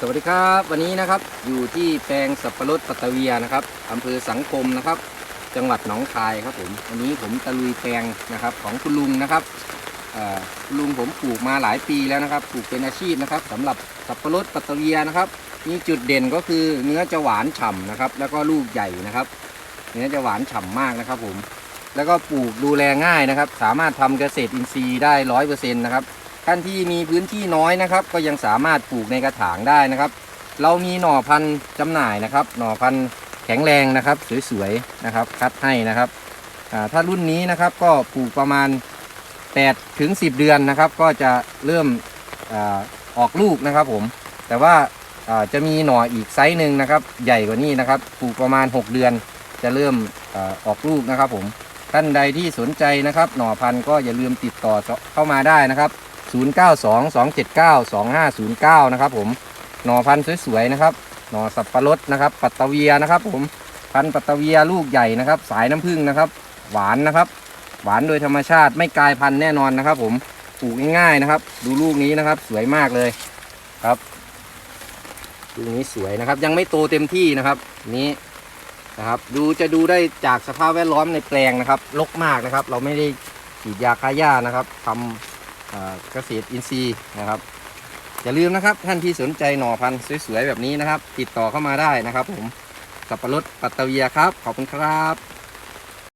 สวัสดีครับวันนี้นะครับอยู่ที่แปลงสับปะรดปัตเวียนะครับอำเภอสังคมนะครับ จังหวัดหนองคายครับผมวันนี้ผมตะลุยแปลงนะครับของคุณลุงนะครับลุงผมปลูกมาหลายปีแล้วนะครับปลูกเป็นอาชีพนะครับสำหรับสับปะรดปัตเวียนะครับมีจุดเด่นก็คือเนื้อจะหวานฉ่ำนะครับ แล้วก็ลูกใหญ่นะครับ เนื้อจะหวานฉ่ำมากนะครับผมแล้วก็ปลูกดูแลง่ายนะครับ สามารถทำเกษตรอินทรีย์ได้ร้อยเปอร์เซ็นต์นะครับ ท่านที่มีพื้นที่น้อยนะครับ ก็ยังสามารถปลูกในกระถางได้นะครับ เรามีหน่อพันธุ์จำหน่ายนะครับ หน่อพันธุ์แข็งแรงนะครับ สวยๆนะครับ คัดให้นะครับถ้ารุ่นนี้นะครับก็ปลูกประมาณ8ถึง10 เดือนนะครับ ก็จะเริ่มอออกลูกนะครับผม แต่ว่าจะมีหน่ออีกไซส์หนึ่งนะครับ ใหญ่กว่านี้นะครับปลูกประมาณ 6 เดือนจะเริ่มอออกลูกนะครับผมท่านใดที่สนใจนะครับ หน่อพันธุ์ก็อย่าลืมติดต่อเข้ามาได้นะครับ 0922792509 นะครับผมหน่อพันธุ์สวยๆนะครับ หน่อสับปะรดนะครับ ปัตตเวียนะครับ ผมพันธุ์ปัตตเวียลูกใหญ่นะครับ สายน้ำผึ้งนะครับ หวานนะครับ หวานโดยธรรมชาติไม่กลายพันธุ์แน่นอนนะครับ ผมปลูกง่ายๆนะครับ ดูลูกนี้นะครับ สวยมากเลยครับลูกนี้สวยนะครับ ยังไม่โตเต็มที่นะครับ นี้นะครับดูจะดูได้จากสภาพแวดล้อมในแปลงนะครับรกมากนะครับ เราไม่ได้ฉีดยาฆ่าหญ้านะครับทำอ่า เกษตรอินทรีย์นะครับอย่าลืมนะครับท่านที่สนใจหน่อพันธุ์สวยๆแบบนี้นะครับ ติดต่อเข้ามาได้นะครับ ผมสับปะรดปัตตเวียครับ ขอบคุณครับ